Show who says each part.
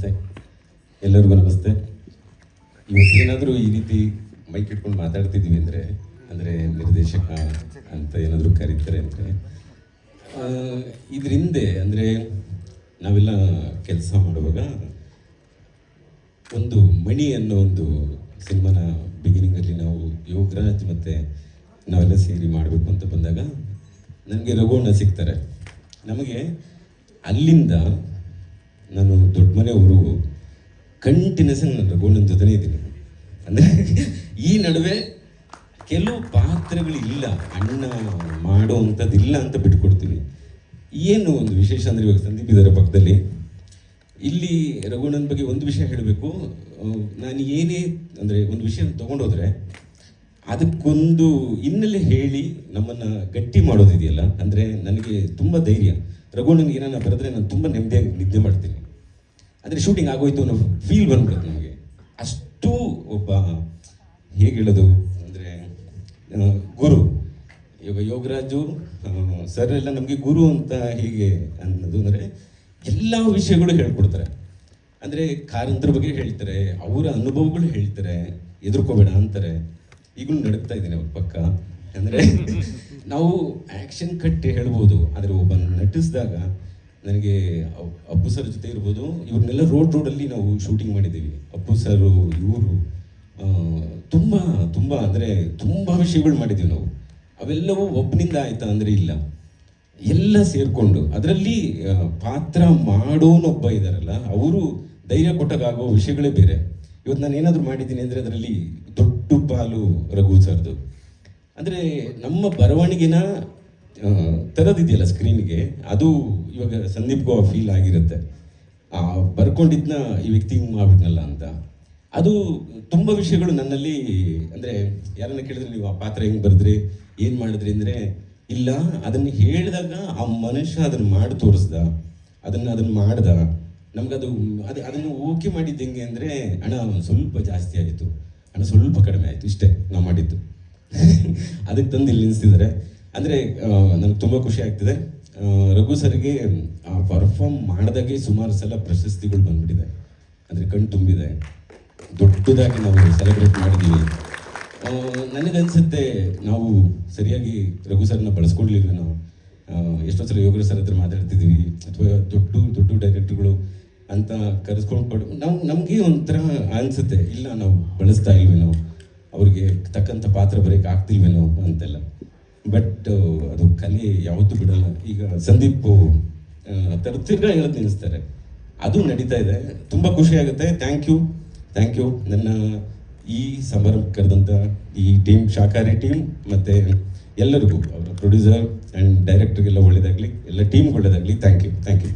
Speaker 1: ನಮಸ್ತೆ. ಎಲ್ಲರಿಗೂ ನಮಸ್ತೆ. ಇವತ್ತೇನಾದರೂ ಈ ರೀತಿ ಮೈಕ್ ಇಟ್ಕೊಂಡು ಮಾತಾಡ್ತಿದ್ದೀವಿ ಅಂದರೆ ಅಂದರೆ ನಿರ್ದೇಶಕ ಅಂತ ಏನಾದರೂ ಕರೀತಾರೆ ಅಂದರೆ ಇದ್ರ ಹಿಂದೆ ಅಂದರೆ ನಾವೆಲ್ಲ ಕೆಲಸ ಮಾಡುವಾಗ ಒಂದು ಮಣಿ ಅನ್ನೋ ಒಂದು ಸಿನಿಮಾನ ಬಿಗಿನಿಂಗಲ್ಲಿ ನಾವು ಯೋಗರಾಜ್ ಮತ್ತು ನಾವೆಲ್ಲ ಸೇರಿ ಮಾಡಬೇಕು ಅಂತ ಬಂದಾಗ, ನನಗೆ ರಘುವಣ್ಣ ಸಿಗ್ತಾರೆ. ನಮಗೆ ಅಲ್ಲಿಂದ ನಾನು ದೊಡ್ಡ ಮನೆಯವರು ಕಂಟಿನ್ಯೂಸ್ ನಾನು ರಘುವಣ್ಣನ ಜೊತೆನೇ ಇದ್ದೀನಿ. ಅಂದರೆ ಈ ನಡುವೆ ಕೆಲವು ಪಾತ್ರಗಳಿಲ್ಲ, ಅಣ್ಣ ಮಾಡೋ ಅಂಥದ್ದಿಲ್ಲ ಅಂತ ಬಿಟ್ಕೊಡ್ತೀವಿ ಏನು ಒಂದು ವಿಶೇಷ ಅಂದರೆ ಇವಾಗ ಸಂದೀಪ್ ಇದ್ದಾರೆ ಪಕ್ಕದಲ್ಲಿ. ಇಲ್ಲಿ ರಘುವಣ್ಣನ ಬಗ್ಗೆ ಒಂದು ವಿಷಯ ಹೇಳಬೇಕು. ನಾನು ಏನೇ, ಅಂದರೆ ಒಂದು ವಿಷಯ ತಗೊಂಡೋದ್ರೆ ಅದಕ್ಕೊಂದು ಹಿನ್ನೆಲೆ ಹೇಳಿ ನಮ್ಮನ್ನು ಗಟ್ಟಿ ಮಾಡೋದಿದೆಯಲ್ಲ ಅಂದರೆ ನನಗೆ ತುಂಬ ಧೈರ್ಯ. ರಘುವಣ್ಣನಿಗೆ ಏನಾನ ಬರೆದ್ರೆ ನಾನು ತುಂಬ ನೆಮ್ಮದಿಯಾಗಿ ನಿದ್ದೆ ಮಾಡ್ತೀನಿ. ಅಂದರೆ ಶೂಟಿಂಗ್ ಆಗೋಯ್ತು ಅನ್ನೋ ಫೀಲ್ ಬಂದ್ಬಿಡುತ್ತೆ ನಮಗೆ. ಅಷ್ಟು ಒಬ್ಬ, ಹೇಗೆ ಹೇಳೋದು, ಅಂದರೆ ಗುರು. ಇವಾಗ ಯೋಗರಾಜು ಸರ್ ಎಲ್ಲ ನಮಗೆ ಗುರು ಅಂತ ಹೇಗೆ ಅನ್ನೋದು, ಅಂದರೆ ಎಲ್ಲ ವಿಷಯಗಳು ಹೇಳ್ಕೊಡ್ತಾರೆ. ಅಂದರೆ ಕಾರಂತರ ಬಗ್ಗೆ ಹೇಳ್ತಾರೆ, ಅವರ ಅನುಭವಗಳು ಹೇಳ್ತಾರೆ, ಎದುರ್ಕೋಬೇಡ ಅಂತಾರೆ. ಈಗಲೂ ನಡುಕ್ತಾ ಇದ್ದೀನಿ ಅವ್ರ ಪಕ್ಕ. ಅಂದರೆ ನಾವು ಆ್ಯಕ್ಷನ್ ಕಟ್ ಹೇಳ್ಬೋದು, ಆದರೆ ಒಬ್ಬ ನಟಿಸಿದಾಗ ನನಗೆ ಅಪ್ಪು ಸರ್ ಜೊತೆ ಇರ್ಬೋದು, ಇವ್ರನ್ನೆಲ್ಲ ರೋಡ್ ರೋಡಲ್ಲಿ ನಾವು ಶೂಟಿಂಗ್ ಮಾಡಿದ್ದೀವಿ. ಅಪ್ಪು ಸರು, ಇವರು ತುಂಬ ತುಂಬ ಅಂದರೆ ತುಂಬ ವಿಷಯಗಳು ಮಾಡಿದ್ದೀವಿ ನಾವು. ಅವೆಲ್ಲವೂ ಒಬ್ಬನಿಂದ ಆಯ್ತಾ ಅಂದರೆ ಇಲ್ಲ. ಎಲ್ಲ ಸೇರಿಕೊಂಡು, ಅದರಲ್ಲಿ ಪಾತ್ರ ಮಾಡೋನೊಬ್ಬ ಇದ್ದಾರಲ್ಲ ಅವರು ಧೈರ್ಯ ಕೊಟ್ಟಾಗೋ ವಿಷಯಗಳೇ ಬೇರೆ. ಇವತ್ತು ನಾನು ಏನಾದರೂ ಮಾಡಿದ್ದೀನಿ ಅಂದರೆ ಅದರಲ್ಲಿ ದೊಡ್ಡ ಪಾಲು ರಘು ಸರ್ದು. ಅಂದರೆ ನಮ್ಮ ಬರವಣಿಗೆನ ತರದಿದೆಯಲ್ಲ ಸ್ಕ್ರೀನ್ಗೆ, ಅದು ಇವಾಗ ಸಂದೀಪ್ಗೂ ಆ ಫೀಲ್ ಆಗಿರುತ್ತೆ. ಆ, ಬರ್ಕೊಂಡಿದ್ನ ಈ ವ್ಯಕ್ತಿ ಮಾಡ್ಬಿಟ್ನಲ್ಲ ಅಂತ. ಅದು ತುಂಬ ವಿಷಯಗಳು ನನ್ನಲ್ಲಿ, ಅಂದರೆ ಯಾರನ್ನ ಕೇಳಿದ್ರೆ ನೀವು ಆ ಪಾತ್ರ ಹೆಂಗೆ ಬರೆದ್ರಿ, ಏನು ಮಾಡಿದ್ರಿ ಅಂದರೆ, ಇಲ್ಲ, ಅದನ್ನು ಹೇಳಿದಾಗ ಆ ಮನುಷ್ಯ ಅದನ್ನು ಮಾಡಿ ತೋರಿಸ್ದ, ಅದನ್ನು ಅದನ್ನು ಮಾಡ್ದ. ನಮ್ಗೆ ಅದು ಅದನ್ನು ಓಕೆ ಮಾಡಿದ್ದು ಹೆಂಗೆ ಅಂದರೆ ಹಣ ಸ್ವಲ್ಪ ಜಾಸ್ತಿ ಆಯಿತು. ಹಣ ಸ್ವಲ್ಪ ಕಡಿಮೆ ಆಯಿತು, ಇಷ್ಟೇ ನಾವು ಮಾಡಿದ್ದು. ಅದಕ್ಕೆ ತಂದು ಇಲ್ಲಿ ನಿಲ್ಲಿಸ್ತಿದ್ದಾರೆ ಅಂದರೆ ನನಗೆ ತುಂಬ ಖುಷಿ ಆಗ್ತಿದೆ. ರಘು ಸರ್ಗೆ, ಆ ಪರ್ಫಾರ್ಮ್ ಮಾಡಿದಾಗೆ ಸುಮಾರು ಸಲ ಪ್ರಶಸ್ತಿಗಳು ಬಂದ್ಬಿಟ್ಟಿದೆ. ಅಂದರೆ ಕಣ್ ತುಂಬಿದೆ. ದೊಡ್ಡದಾಗಿ ನಾವು ಸೆಲೆಬ್ರೇಟ್ ಮಾಡಿದ್ದೀವಿ ನನಗನ್ಸುತ್ತೆ ನಾವು ಸರಿಯಾಗಿ ರಘು ಸರ್ನ ಬಳಸ್ಕೊಡ್ಲಿಲ್ಲ ನಾವು ಎಷ್ಟೋ ಸಲ ಯೋಗರ ಸರ್ ಹತ್ರ ಮಾತಾಡ್ತಿದ್ದೀವಿ ಅಥವಾ ದೊಡ್ಡ ದೊಡ್ಡ ಡೈರೆಕ್ಟರ್ಗಳು ಅಂತ ಕರೆಸ್ಕೊಂಡು ಪಡ್ ನಾವು ನಮಗೆ ಒಂಥರ ಅನ್ಸುತ್ತೆ, ಇಲ್ಲ ನಾವು ಬಳಸ್ತಾ ಇಲ್ವೇನೋ, ಅವ್ರಿಗೆ ತಕ್ಕಂಥ ಪಾತ್ರ ಬರೋಕೆ ಆಗ್ತಿಲ್ವೇನೋ ಅಂತೆಲ್ಲ. ಬಟ್ ಅದು ಕಲೆ ಯಾವತ್ತೂ ಬಿಡಲ್ಲ. ಈಗ ಸಂದೀಪ್ ತರ ತಿರ್ಗಾ ನಿಲ್ಲಿಸ್ತಾರೆ ಅದು ನಡೀತಾ ಇದೆ. ತುಂಬ ಖುಷಿ ಆಗುತ್ತೆ. ಥ್ಯಾಂಕ್ ಯು ಥ್ಯಾಂಕ್ ಯು ನನ್ನ ಈ ಸಮಾರಂಭಕ್ಕೆ ಕರೆದಂಥ ಈ ಟೀಮ್ ಶಾಕಾರಿ ಟೀಮ್, ಮತ್ತು ಎಲ್ಲರಿಗೂ, ಅವರ ಪ್ರೊಡ್ಯೂಸರ್ ಆ್ಯಂಡ್ ಡೈರೆಕ್ಟರ್ಗೆಲ್ಲ ಒಳ್ಳೇದಾಗಲಿ, ಎಲ್ಲ ಟೀಮ್ಗೆ ಒಳ್ಳೇದಾಗಲಿ. Thank you thank you